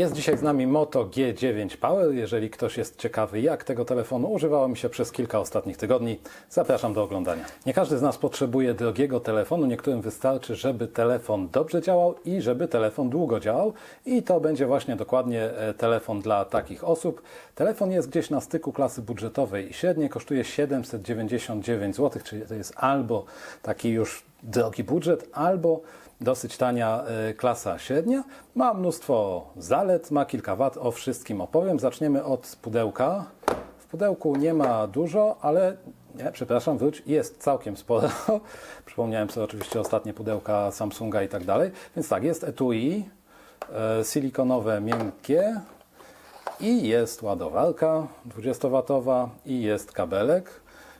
Jest dzisiaj z nami Moto G9 Power. Jeżeli ktoś jest ciekawy, jak tego telefonu używało mi się przez kilka ostatnich tygodni, zapraszam do oglądania. Nie każdy z nas potrzebuje drogiego telefonu, niektórym wystarczy, żeby telefon dobrze działał i żeby telefon długo działał. I to będzie właśnie dokładnie e, telefon dla takich osób. Telefon jest gdzieś na styku klasy budżetowej i średniej kosztuje 799 zł, czyli to jest albo taki już drogi budżet, albo dosyć tania y, klasa średnia. Ma mnóstwo zalet, ma kilka wad, o wszystkim opowiem. Zaczniemy od pudełka. W pudełku nie ma dużo, ale nie, przepraszam, wróć, jest całkiem sporo. Przypomniałem sobie oczywiście ostatnie pudełka Samsunga i tak dalej. Więc tak, jest etui, y, silikonowe, miękkie i jest ładowarka 20W i jest kabelek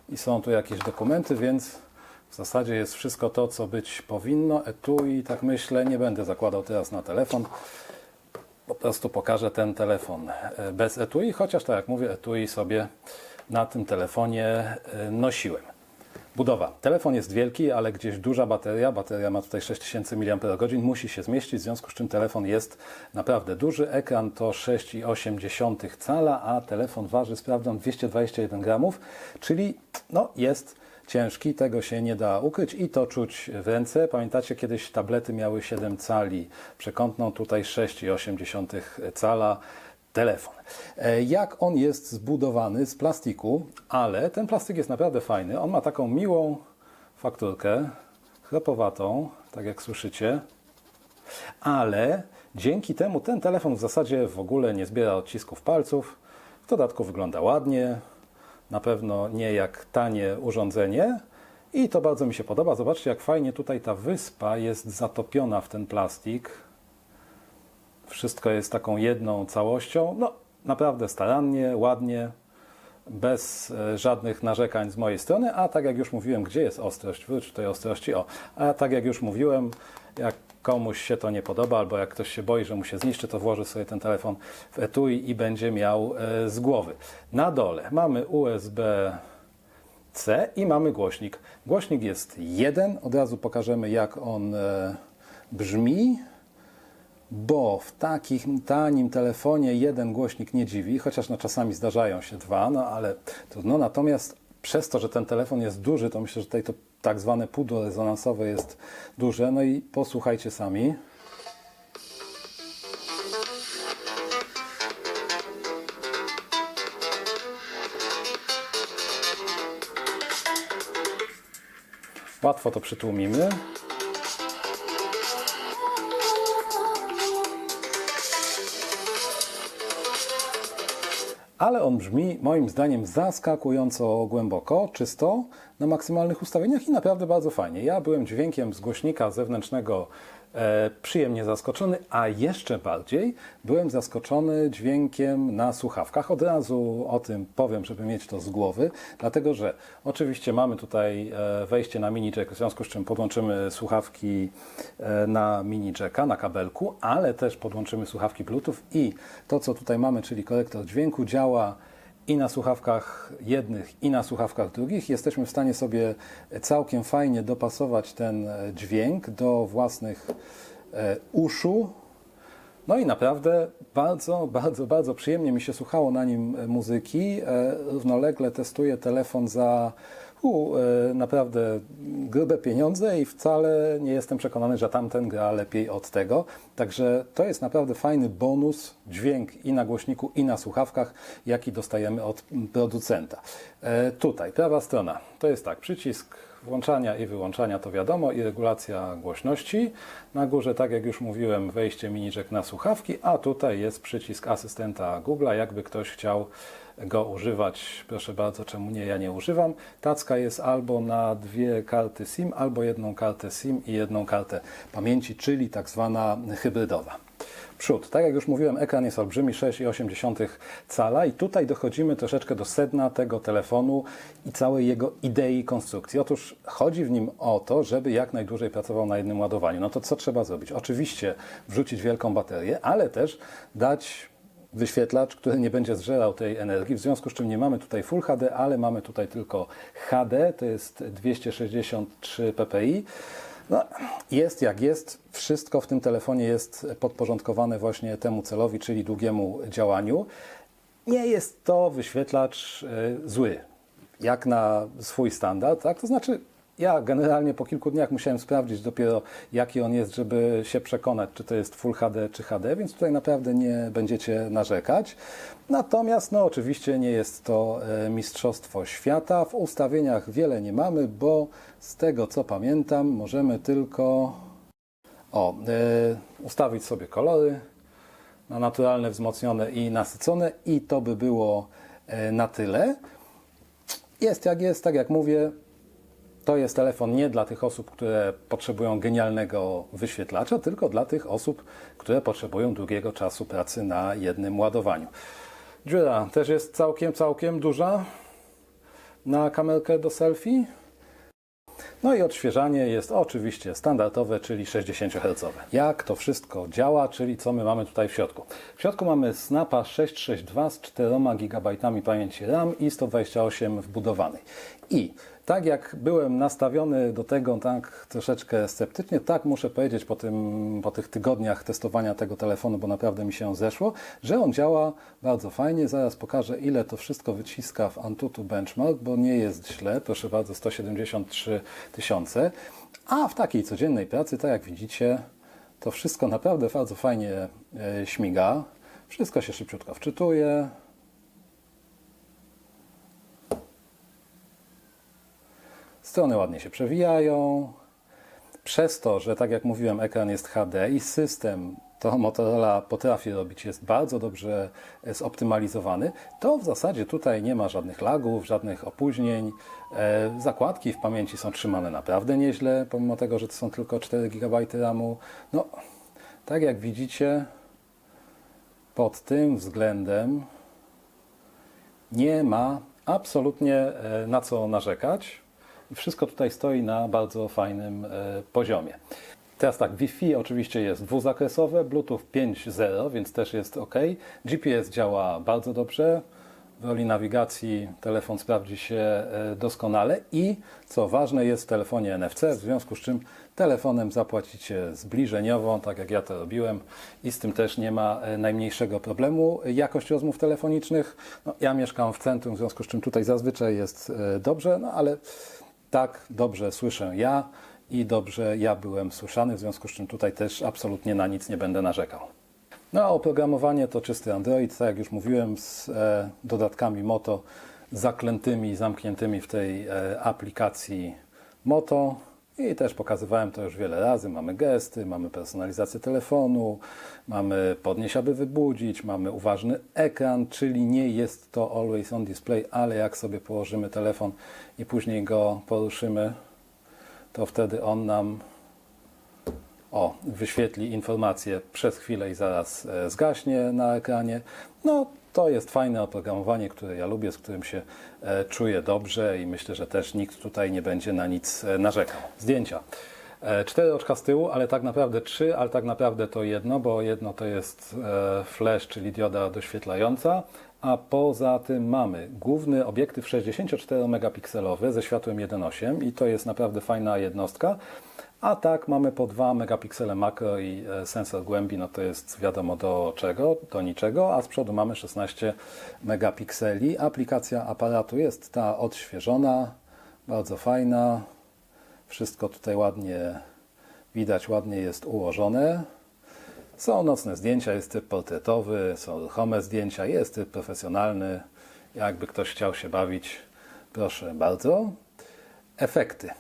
i są tu jakieś dokumenty, więc w zasadzie jest wszystko to, co być powinno. Etui, tak myślę, nie będę zakładał teraz na telefon. Po prostu pokażę ten telefon e, bez etui, chociaż tak jak mówię, etui sobie na tym telefonie e, nosiłem. Budowa. Telefon jest wielki, ale gdzieś duża bateria. Bateria ma tutaj 6000 mAh, musi się zmieścić, w związku z czym telefon jest naprawdę duży. Ekran to 6,8 cala, a telefon waży, sprawdzam, 221 gramów, czyli no, jest ciężki, tego się nie da ukryć i to czuć w ręce. Pamiętacie, kiedyś tablety miały 7 cali przekątną, tutaj 6,8 cala telefon. E, Jak on jest zbudowany z plastiku, ale ten plastik jest naprawdę fajny. On ma taką miłą fakturkę, chropowatą, tak jak słyszycie, ale dzięki temu ten telefon w zasadzie w ogóle nie zbiera odcisków palców. W dodatku wygląda ładnie, na pewno nie jak tanie urządzenie. I to bardzo mi się podoba. Zobaczcie, jak fajnie tutaj ta wyspa jest zatopiona w ten plastik. Wszystko jest taką jedną całością. No, naprawdę starannie, ładnie, bez e, żadnych narzekań z mojej strony. A tak jak już mówiłem, gdzie jest ostrość? Wróć tej ostrości. O, a tak jak już mówiłem, jak komuś się to nie podoba, albo jak ktoś się boi, że mu się zniszczy, to włoży sobie ten telefon w etui i będzie miał e, z głowy. Na dole mamy USB C i mamy głośnik. Głośnik jest jeden, od razu pokażemy jak on e, brzmi, bo w takim tanim telefonie jeden głośnik nie dziwi, chociaż no czasami zdarzają się dwa, no ale trudno. Natomiast przez to, że ten telefon jest duży, to myślę, że tutaj to tak zwane pudło rezonansowe jest duże. No i posłuchajcie sami. Łatwo to przytłumimy. Ale on brzmi moim zdaniem zaskakująco głęboko, czysto, na maksymalnych ustawieniach i naprawdę bardzo fajnie. Ja byłem dźwiękiem z głośnika zewnętrznego e, przyjemnie zaskoczony, a jeszcze bardziej byłem zaskoczony dźwiękiem na słuchawkach. Od razu o tym powiem, żeby mieć to z głowy, dlatego że oczywiście mamy tutaj e, wejście na mini jack, w związku z czym podłączymy słuchawki e, na mini jacka, na kabelku, ale też podłączymy słuchawki Bluetooth i to, co tutaj mamy, czyli korektor dźwięku, działa i na słuchawkach jednych, i na słuchawkach drugich. Jesteśmy w stanie sobie całkiem fajnie dopasować ten e, dźwięk do własnych e, uszu. No i naprawdę bardzo, bardzo, bardzo przyjemnie mi się słuchało na nim e, muzyki. Równolegle testuję telefon za e, naprawdę grube pieniądze i wcale nie jestem przekonany, że tamten gra lepiej od tego. Także to jest naprawdę fajny bonus, dźwięk i na głośniku, i na słuchawkach, jaki dostajemy od producenta. E, Tutaj, prawa strona, to jest tak, przycisk włączania i wyłączania to wiadomo i regulacja głośności. Na górze, tak jak już mówiłem, wejście mini jack na słuchawki, a tutaj jest przycisk asystenta Google'a, jakby ktoś chciał go używać. Proszę bardzo, czemu nie, ja nie używam. Tacka jest albo na dwie karty SIM, albo jedną kartę SIM i jedną kartę pamięci, czyli tak zwana hybrydowa. Przód. Tak jak już mówiłem, ekran jest olbrzymi, 6,8 cala i tutaj dochodzimy troszeczkę do sedna tego telefonu i całej jego idei konstrukcji. Otóż chodzi w nim o to, żeby jak najdłużej pracował na jednym ładowaniu. No to co trzeba zrobić? Oczywiście wrzucić wielką baterię, ale też dać wyświetlacz, który nie będzie zżerał tej energii, w związku z czym nie mamy tutaj Full HD, ale mamy tutaj tylko HD, to jest 263 ppi. No, jest jak jest. Wszystko w tym telefonie jest podporządkowane właśnie temu celowi, czyli długiemu działaniu. Nie jest to wyświetlacz e, zły, jak na swój standard, tak? To znaczy, ja generalnie po kilku dniach musiałem sprawdzić dopiero, jaki on jest, żeby się przekonać, czy to jest Full HD, czy HD, więc tutaj naprawdę nie będziecie narzekać. Natomiast, no oczywiście nie jest to e, mistrzostwo świata. W ustawieniach wiele nie mamy, bo z tego co pamiętam, możemy tylko o, e, ustawić sobie kolory na naturalne, wzmocnione i nasycone i to by było e, na tyle. Jest jak jest, tak jak mówię, to jest telefon nie dla tych osób, które potrzebują genialnego wyświetlacza, tylko dla tych osób, które potrzebują długiego czasu pracy na jednym ładowaniu. Dziura też jest całkiem, całkiem duża na kamerkę do selfie. No i odświeżanie jest oczywiście standardowe, czyli 60 Hz. Jak to wszystko działa, czyli co my mamy tutaj w środku? W środku mamy Snapa 662 z 4 GB pamięci RAM i 128 wbudowanej. I tak jak byłem nastawiony do tego tak troszeczkę sceptycznie, tak muszę powiedzieć po, tym, po tych tygodniach testowania tego telefonu, bo naprawdę mi się zeszło, że on działa bardzo fajnie. Zaraz pokażę, ile to wszystko wyciska w Antutu Benchmark, bo nie jest źle. Proszę bardzo, 173 tysiące. A w takiej codziennej pracy, tak jak widzicie, to wszystko naprawdę bardzo fajnie e, śmiga. Wszystko się szybciutko wczytuje. Strony ładnie się przewijają. Przez to, że tak jak mówiłem, ekran jest HD i system to Motorola potrafi robić, jest bardzo dobrze zoptymalizowany, to w zasadzie tutaj nie ma żadnych lagów, żadnych opóźnień. E, Zakładki w pamięci są trzymane naprawdę nieźle, pomimo tego, że to są tylko 4 GB RAMu. No, tak jak widzicie, pod tym względem nie ma absolutnie e, na co narzekać. Wszystko tutaj stoi na bardzo fajnym e, poziomie. Teraz tak, Wi-Fi oczywiście jest dwuzakresowe, Bluetooth 5.0, więc też jest ok. GPS działa bardzo dobrze. W roli nawigacji telefon sprawdzi się e, doskonale i co ważne jest w telefonie NFC, w związku z czym telefonem zapłacicie zbliżeniowo, tak jak ja to robiłem i z tym też nie ma e, najmniejszego problemu. Jakość rozmów telefonicznych, no, ja mieszkam w centrum, w związku z czym tutaj zazwyczaj jest dobrze, no ale tak dobrze słyszę ja i dobrze ja byłem słyszany, w związku z czym tutaj też absolutnie na nic nie będę narzekał. No a oprogramowanie to czysty Android, tak jak już mówiłem, z e, dodatkami Moto zaklętymi, zamkniętymi w tej e, aplikacji Moto. I też pokazywałem to już wiele razy. Mamy gesty, mamy personalizację telefonu, mamy podnieść, aby wybudzić, mamy uważny ekran, czyli nie jest to always on display, ale jak sobie położymy telefon i później go poruszymy, to wtedy on nam o, wyświetli informację przez chwilę i zaraz e, zgaśnie na ekranie. No, to jest fajne oprogramowanie, które ja lubię, z którym się e, czuję dobrze i myślę, że też nikt tutaj nie będzie na nic e, narzekał. Zdjęcia. E, Cztery oczka z tyłu, ale tak naprawdę trzy, ale tak naprawdę to jedno, bo jedno to jest flash, czyli dioda doświetlająca, a poza tym mamy główny obiektyw 64 megapikselowy ze światłem 1.8 i to jest naprawdę fajna jednostka. A tak mamy po 2 megapiksele makro i e, sensor głębi, no to jest wiadomo do czego, do niczego, a z przodu mamy 16 megapikseli. Aplikacja aparatu jest ta odświeżona, bardzo fajna. Wszystko tutaj ładnie widać, ładnie jest ułożone. Są nocne zdjęcia, jest typ portretowy, są ruchome zdjęcia, jest typ profesjonalny. Jakby ktoś chciał się bawić, proszę bardzo. Efekty,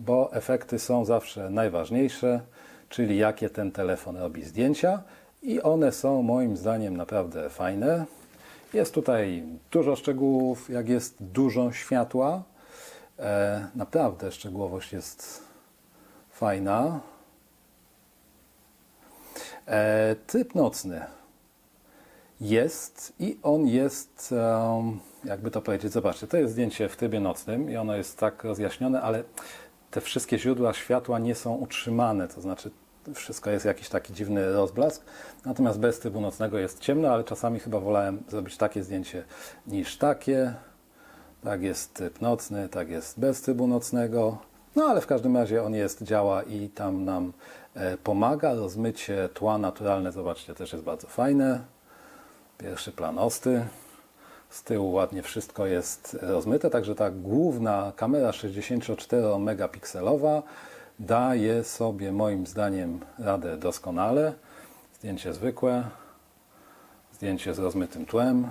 bo efekty są zawsze najważniejsze, czyli jakie ten telefon robi zdjęcia i one są moim zdaniem naprawdę fajne. Jest tutaj dużo szczegółów, jak jest dużo światła. E, naprawdę szczegółowość jest fajna. E, nocny jest i on jest, em, jakby to powiedzieć, zobaczcie, to jest zdjęcie w trybie nocnym i ono jest tak rozjaśnione, ale te wszystkie źródła światła nie są utrzymane, to znaczy wszystko jest jakiś taki dziwny rozblask, natomiast bez trybu nocnego jest ciemno, ale czasami chyba wolałem zrobić takie zdjęcie niż takie. Tak jest tryb nocny, tak jest bez trybu nocnego. No ale w każdym razie on jest, działa i tam nam e, pomaga. Rozmycie tła naturalne, zobaczcie, też jest bardzo fajne. Pierwszy plan osty. Z tyłu ładnie wszystko jest rozmyte, także ta główna kamera 64-megapikselowa daje sobie moim zdaniem radę doskonale. Zdjęcie zwykłe, zdjęcie z rozmytym tłem.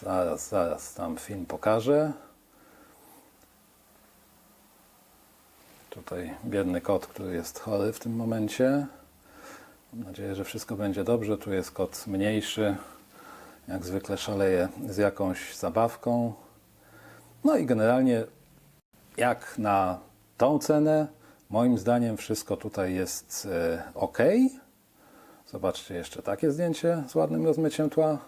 Zaraz, zaraz tam film pokażę. Tutaj biedny kot, który jest chory w tym momencie. Mam nadzieję, że wszystko będzie dobrze. Tu jest kot mniejszy. Jak zwykle szaleje z jakąś zabawką. No i generalnie jak na tą cenę, moim zdaniem wszystko tutaj jest e, ok. Zobaczcie jeszcze takie zdjęcie z ładnym rozmyciem tła.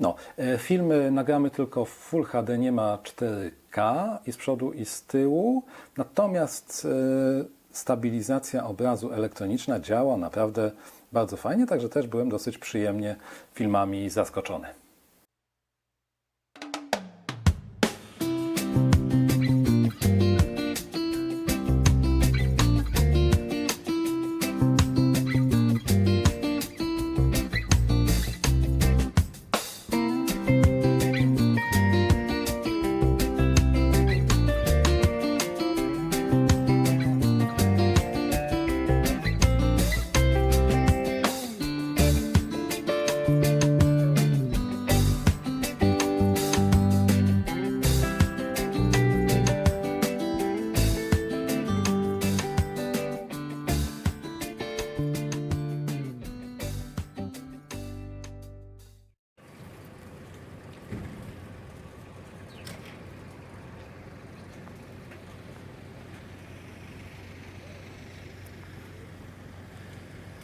No, e, filmy nagramy tylko w Full HD, nie ma 4K i z przodu i z tyłu. Natomiast e, stabilizacja obrazu elektroniczna działa naprawdę bardzo fajnie, także też byłem dosyć przyjemnie filmami zaskoczony.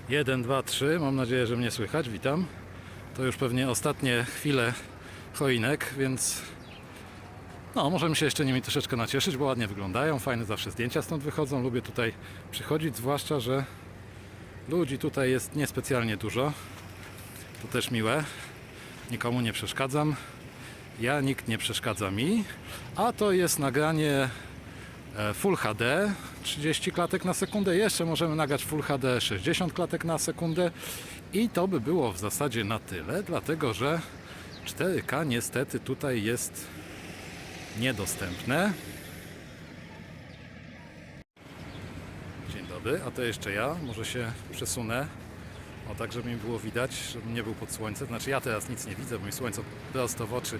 Jeden, dwa, trzy. Mam nadzieję, że mnie słychać. Witam. To już pewnie ostatnie chwile choinek, więc no, możemy się jeszcze nimi troszeczkę nacieszyć, bo ładnie wyglądają. Fajne zawsze zdjęcia stąd wychodzą. Lubię tutaj przychodzić, zwłaszcza, że ludzi tutaj jest niespecjalnie dużo. To też miłe. Nikomu nie przeszkadzam. Ja, nikt nie przeszkadza mi. A to jest nagranie e, Full HD 30 klatek na sekundę. Jeszcze możemy nagrać Full HD 60 klatek na sekundę. I to by było w zasadzie na tyle, dlatego że 4K niestety tutaj jest niedostępne. Dzień dobry, a to jeszcze ja. Może się przesunę. O tak, żeby mi było widać, żebym nie był pod słońcem. Znaczy ja teraz nic nie widzę, bo mi słońce prosto w oczy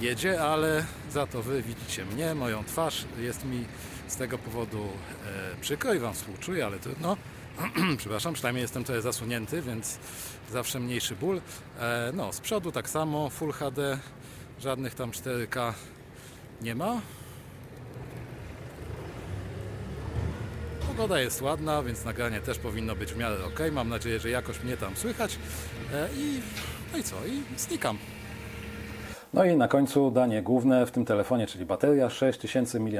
jedzie, ale za to wy widzicie mnie, moją twarz. Jest mi z tego powodu e, przykro i wam współczuję, ale trudno. Przepraszam, przynajmniej jestem trochę zasunięty, więc zawsze mniejszy ból. E, no, z przodu tak samo, Full HD, żadnych tam 4K nie ma. Pogoda jest ładna, więc nagranie też powinno być w miarę ok. Mam nadzieję, że jakoś mnie tam słychać. E, I, no i co? I znikam. No i na końcu danie główne w tym telefonie, czyli bateria 6000 mAh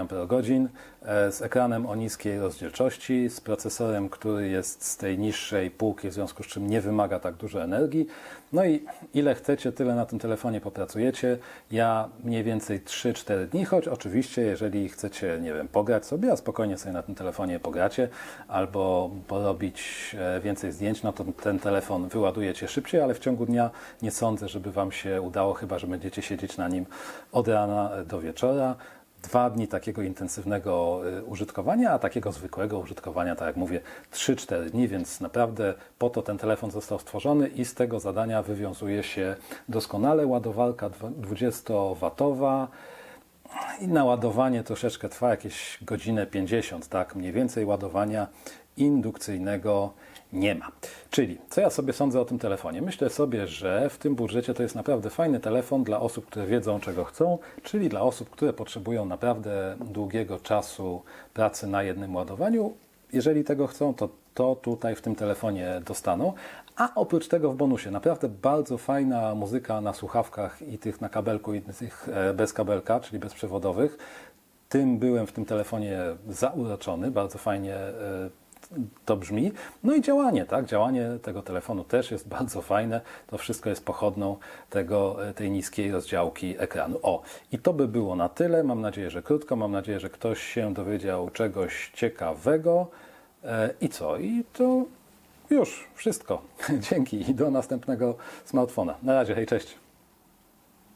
e, z ekranem o niskiej rozdzielczości, z procesorem, który jest z tej niższej półki, w związku z czym nie wymaga tak dużo energii. No i ile chcecie, tyle na tym telefonie popracujecie. Ja mniej więcej 3-4 dni, choć oczywiście, jeżeli chcecie, nie wiem, pograć sobie, a spokojnie sobie na tym telefonie pogracie, albo porobić e, więcej zdjęć, no to ten telefon wyładujecie szybciej, ale w ciągu dnia nie sądzę, żeby Wam się udało, chyba że będziecie siedzieć na nim od rana do wieczora. Dwa dni takiego intensywnego y, użytkowania, a takiego zwykłego użytkowania, tak jak mówię, 3-4 dni, więc naprawdę po to ten telefon został stworzony i z tego zadania wywiązuje się doskonale. Ładowarka 20W i naładowanie troszeczkę trwa jakieś godzinę 50, tak mniej więcej ładowania indukcyjnego nie ma. Czyli, co ja sobie sądzę o tym telefonie? Myślę sobie, że w tym budżecie to jest naprawdę fajny telefon dla osób, które wiedzą, czego chcą, czyli dla osób, które potrzebują naprawdę długiego czasu pracy na jednym ładowaniu. Jeżeli tego chcą, to to tutaj w tym telefonie dostaną. A oprócz tego w bonusie naprawdę bardzo fajna muzyka na słuchawkach i tych na kabelku i tych e, bez kabelka, czyli bezprzewodowych. Tym byłem w tym telefonie zauroczony, bardzo fajnie e, to brzmi. No i działanie, tak? Działanie tego telefonu też jest bardzo fajne. To wszystko jest pochodną tego, e, tej niskiej rozdziałki ekranu. O, i to by było na tyle. Mam nadzieję, że krótko. Mam nadzieję, że ktoś się dowiedział czegoś ciekawego. E, I co? I to już wszystko. Dzięki i do następnego smartfona. Na razie, hej, cześć.